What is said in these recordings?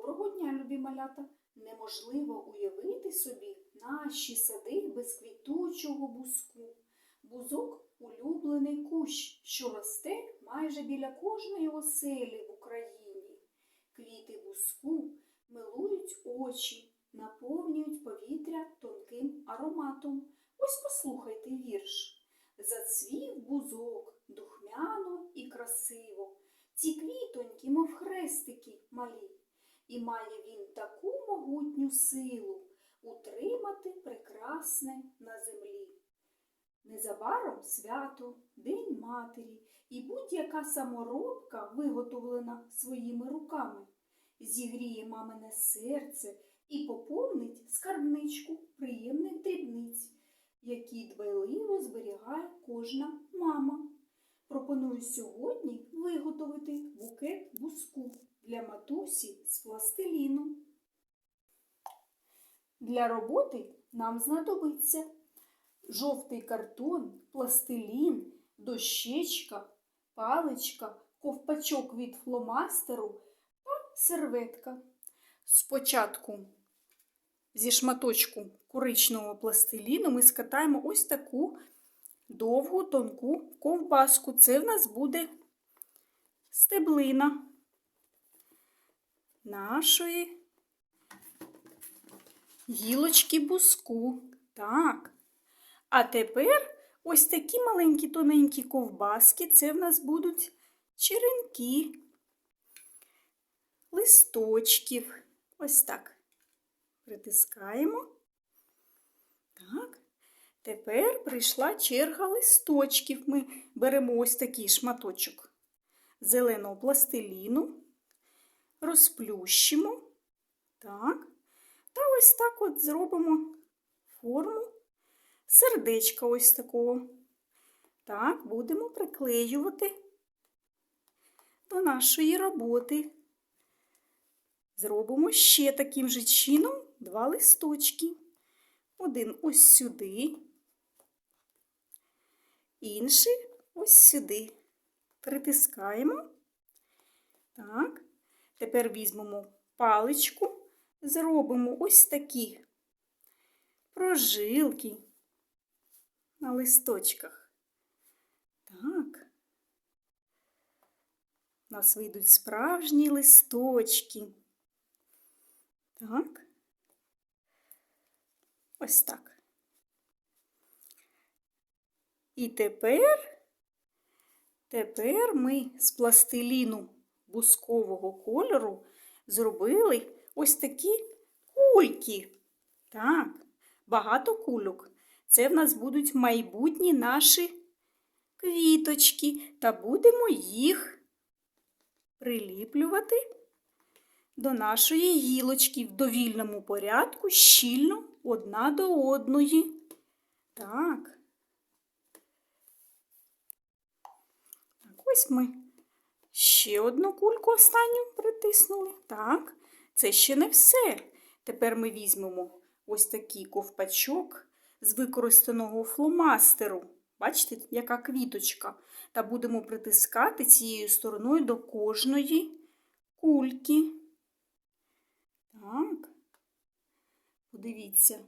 Доброго дня, любі малята! Неможливо уявити собі наші сади без квітучого бузку. Бузок улюблений кущ, що росте майже біля кожної оселі в Україні. Квіти бузку милують очі, наповнюють повітря тонким ароматом. Ось послухайте вірш. Зацвів бузок духмяно і красиво. Ці квітоньки, мов хрестики малі. І має він таку могутню силу утримати прекрасне на землі. Незабаром свято, День Матері і будь-яка саморобка, виготовлена своїми руками, зігріє мамине серце і поповнить скарбничку приємних дрібниць, які дбайливо зберігає кожна мама. Пропоную сьогодні виготовити букет буску для матусі пластиліну. Для роботи нам знадобиться жовтий картон, пластилін, дощечка, паличка, ковпачок від фломастеру та серветка. Спочатку зі шматочку коричневого пластиліну ми скатаємо ось таку довгу тонку ковбаску. Це в нас буде стеблина нашої гілочки буску. Так. А тепер ось такі маленькі тоненькі ковбаски. Це в нас будуть черенки, листочків. Ось так. Притискаємо. Так. Тепер прийшла черга листочків. Ми беремо ось такий шматочок зеленого пластиліну, розплющимо. Так. Та ось так от зробимо форму сердечка ось такого. Так, будемо приклеювати до нашої роботи. Зробимо ще таким же чином два листочки. Один ось сюди, інший ось сюди. Притискаємо. Так. Тепер візьмемо паличку, зробимо ось такі прожилки на листочках. Так. У нас вийдуть справжні листочки. Так. Ось так. І тепер, тепер ми з пластиліну бускового кольору зробили ось такі кульки. Так, багато кульок. Це в нас будуть майбутні наші квіточки, та будемо їх приліплювати до нашої гілочки в довільному порядку щільно одна до одної. Так. Так, ось ми ще одну кульку останню притиснули. Так, це ще не все. Тепер ми візьмемо ось такий ковпачок з використаного фломастеру. Бачите, яка квіточка. Та будемо притискати цією стороною до кожної кульки. Так, подивіться,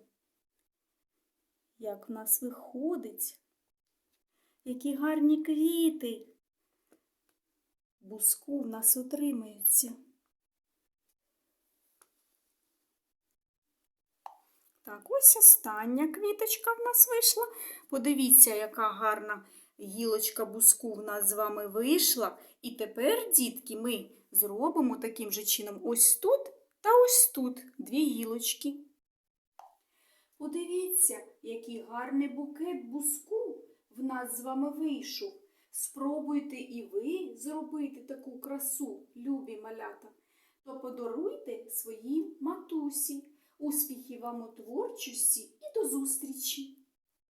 як в нас виходить. Які гарні квіти. Буску в нас отримаються. Так, ось остання квіточка в нас вийшла. Подивіться, яка гарна гілочка буску в нас з вами вийшла. І тепер, дітки, ми зробимо таким же чином ось тут та ось тут дві гілочки. Подивіться, який гарний букет буску в нас з вами вийшов. Спробуйте і ви зробити таку красу, любі малята, то подаруйте своїм матусі. Успіхів вам у творчості і до зустрічі!